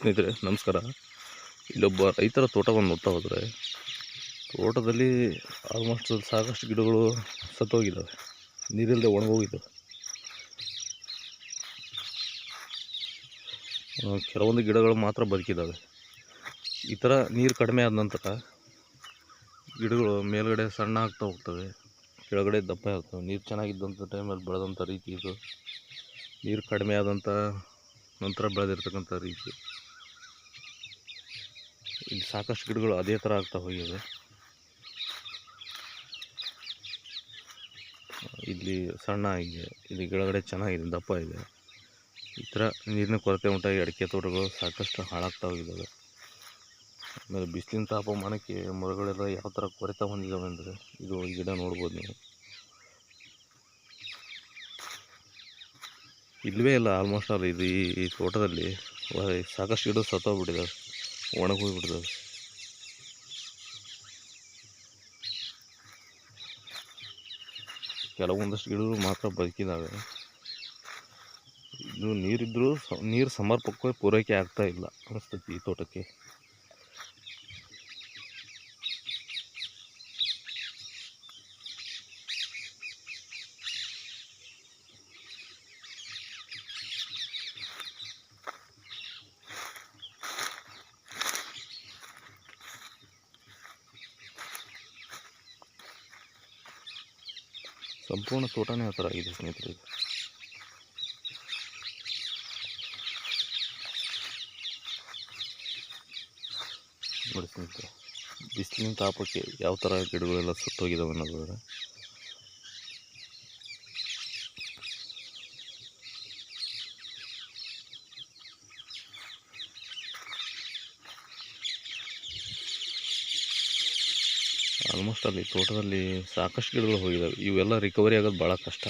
ಸ್ನೇಹಿತರೆ, ನಮಸ್ಕಾರ. ಇಲ್ಲೊಬ್ಬ ರೈತರ ತೋಟವನ್ನು ನೋಡ್ತಾ ಹೋದರೆ, ತೋಟದಲ್ಲಿ ಆಲ್ಮೋಸ್ಟ್ ಸಾಕಷ್ಟು ಗಿಡಗಳು ಸತ್ತೋಗಿದ್ದಾವೆ. ನೀರಿಲ್ಲದೆ ಒಣಗೋಗಿದ್ದಾವೆ. ಕೆಲವೊಂದು ಗಿಡಗಳು ಮಾತ್ರ ಬದುಕಿದ್ದಾವೆ. ಈ ಥರ ನೀರು ಕಡಿಮೆ ಆದ ನಂತರ ಗಿಡಗಳು ಮೇಲುಗಡೆ ಸಣ್ಣ ಆಗ್ತಾ ಹೋಗ್ತವೆ, ಕೆಳಗಡೆ ದಪ್ಪ ಆಗ್ತವೆ. ನೀರು ಚೆನ್ನಾಗಿದ್ದಂಥ ಟೈಮಲ್ಲಿ ಬೆಳೆದಂಥ ರೀತಿ ಇದು. ನೀರು ಕಡಿಮೆ ಆದಂಥ ನಂತರ ಬೆಳೆದಿರ್ತಕ್ಕಂಥ ರೀತಿ. ಇಲ್ಲಿ ಸಾಕಷ್ಟು ಗಿಡಗಳು ಅದೇ ಥರ ಆಗ್ತಾ ಹೋಗಿವೆ. ಇಲ್ಲಿ ಸಣ್ಣ ಆಗಿದೆ, ಇಲ್ಲಿ ಕೆಳಗಡೆ ಚೆನ್ನಾಗಿದೆ, ದಪ್ಪ ಇದೆ. ಈ ಥರ ನೀರಿನ ಕೊರತೆ ಉಂಟಾಗಿ ಅಡಿಕೆ ತೋಟಗಳು ಸಾಕಷ್ಟು ಹಾಳಾಗ್ತಾ ಹೋಗಿದ್ದಾವೆ ಆಮೇಲೆ ಬಿಸಿಲಿನ ತಾಪಮಾನಕ್ಕೆ ಮರಗಳೆಲ್ಲ ಯಾವ ಥರ ಕೊರೆತ ಹೊಂದಿದ್ದಾವೆ ಅಂದರೆ, ಇದು ಗಿಡ ನೋಡ್ಬೋದು ನೀವು. ಇಲ್ಲವೇ ಇಲ್ಲ ಆಲ್ಮೋಸ್ಟ್ ಆಲ್ ಇದು ಈ ತೋಟದಲ್ಲಿ ಸಾಕಷ್ಟು ಗಿಡ ಸತ್ತೋಗ್ಬಿಟ್ಟಿದ್ದಾವೆ ಒಣಗೋಗ್ಬಿಟ್ಟಿದ್ದಾವೆ ಕೆಲವೊಂದಷ್ಟು ಗಿಡಗಳು ಮಾತ್ರ ಬದುಕಿದ್ದಾವೆ ಇದು ನೀರಿದ್ದರೂ ನೀರು ಸಮರ್ಪಕವಾಗಿ ಪೂರೈಕೆ ಆಗ್ತಾ ಇಲ್ಲ ಅನಿಸ್ತೈತಿ ಈ ತೋಟಕ್ಕೆ. ಸಂಪೂರ್ಣ ತೋಟನೇ ಆ ಥರ ಆಗಿದೆ ಸ್ನೇಹಿತರೆ. ನೋಡಿ ಸ್ನೇಹಿತರೆ, ಬಿಸಿಲಿನ ತಾಪಕ್ಕೆ ಯಾವ ಥರ ಗಿಡಗಳೆಲ್ಲ ಸುಟ್ಟೋಗಿದ್ದಾವೆ ಅನ್ನೋದಾದ್ರೆ ಆಲ್ಮೋಸ್ಟ್ ಅಲ್ಲಿ ತೋಟದಲ್ಲಿ ಸಾಕಷ್ಟು ಗಿಡಗಳು ಹೋಗಿದ್ದಾವೆ ಇವೆಲ್ಲ ರಿಕವರಿ ಆಗೋದು ಭಾಳ ಕಷ್ಟ.